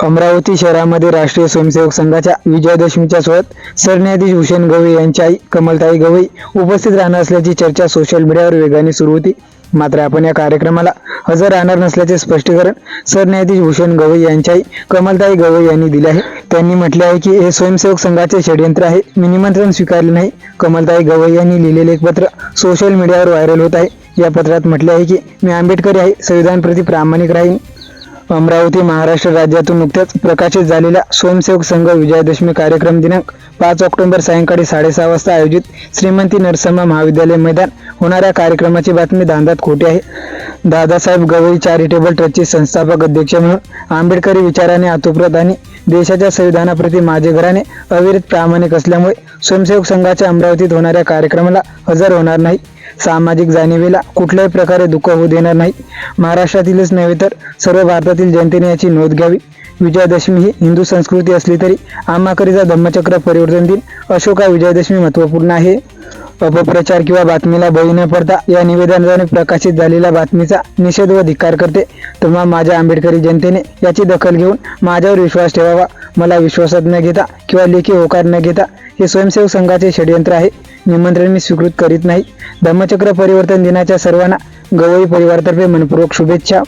अमरावती शहरामध्ये राष्ट्रीय स्वयंसेवक संघाच्या विजयादशमीच्या सोहळ्यात सरन्यायाधीश भूषण गवई यांची आई कमलताई गवई उपस्थित राहणार असल्याची चर्चा सोशल मीडियावर वेगाने सुरू होती. मात्र आपण या कार्यक्रमाला हजर राहणार नसल्याचे स्पष्टीकरण सरन्यायाधीश भूषण गवई यांची आई कमलताई गवई यांनी दिले आहे. त्यांनी म्हटले आहे की हे स्वयंसेवक संघाचे षडयंत्र आहे. मी निमंत्रण स्वीकारले नाही. कमलताई गवई यांनी लिहिलेले एक पत्र सोशल मीडियावर व्हायरल होत आहे. या पत्रात म्हटले आहे की मी आंबेडकरी आहे. संविधानप्रती प्रामाणिक राहीन. अमरावती महाराष्ट्र राज्यातून नुकत्याच प्रकाशित झालेला स्वयंसेवक संघ विजयादशमी कार्यक्रम दिनांक पाच ऑक्टोबर सायंकाळी साडेसहा वाजता आयोजित श्रीमंती नरसम्मा महाविद्यालय मैदान होणाऱ्या कार्यक्रमाची बातमी दांदात खोटी आहे. दादासाहेब गवई चॅरिटेबल ट्रस्टचे संस्थापक अध्यक्ष म्हणून आंबेडकरी विचाराने आतुप्रत आणि देशाच्या संविधानाप्रती माझे घराने अविरत प्रामाणिक असल्यामुळे स्वयंसेवक संघाच्या अमरावतीत होणाऱ्या कार्यक्रमाला हजर होणार नाही. सामाजिक जाणीवेला कुठल्याही प्रकारे दुःख होऊ देणार नाही. महाराष्ट्रातीलच नव्हे तर सर्व भारतातील जनतेने याची नोंद घ्यावी. विजयादशमी ही हिंदू संस्कृती असली तरी आम्हाकरिता धम्मचक्र परिवर्तन दिन अशोका विजयादशमी महत्त्वपूर्ण आहे. अपप्रचार किंवा बातमीला बळी न पडता या निवेदनाने प्रकाशित झालेल्या बातमीचा निषेध व धिक्कार करते. तेव्हा माझ्या आंबेडकरी जनतेने याची दखल घेऊन माझ्यावर विश्वास ठेवावा. मला विश्वासात न घेता किंवा लेखी होकार न घेता हे स्वयंसेवक संघाचे षडयंत्र आहे. निमंत्रण मी स्वीकृत करीत नाही. धम्मचक्र परिवर्तन दिनाच्या सर्वांना गवई परिवारातर्फे मनपूर्वक शुभेच्छा.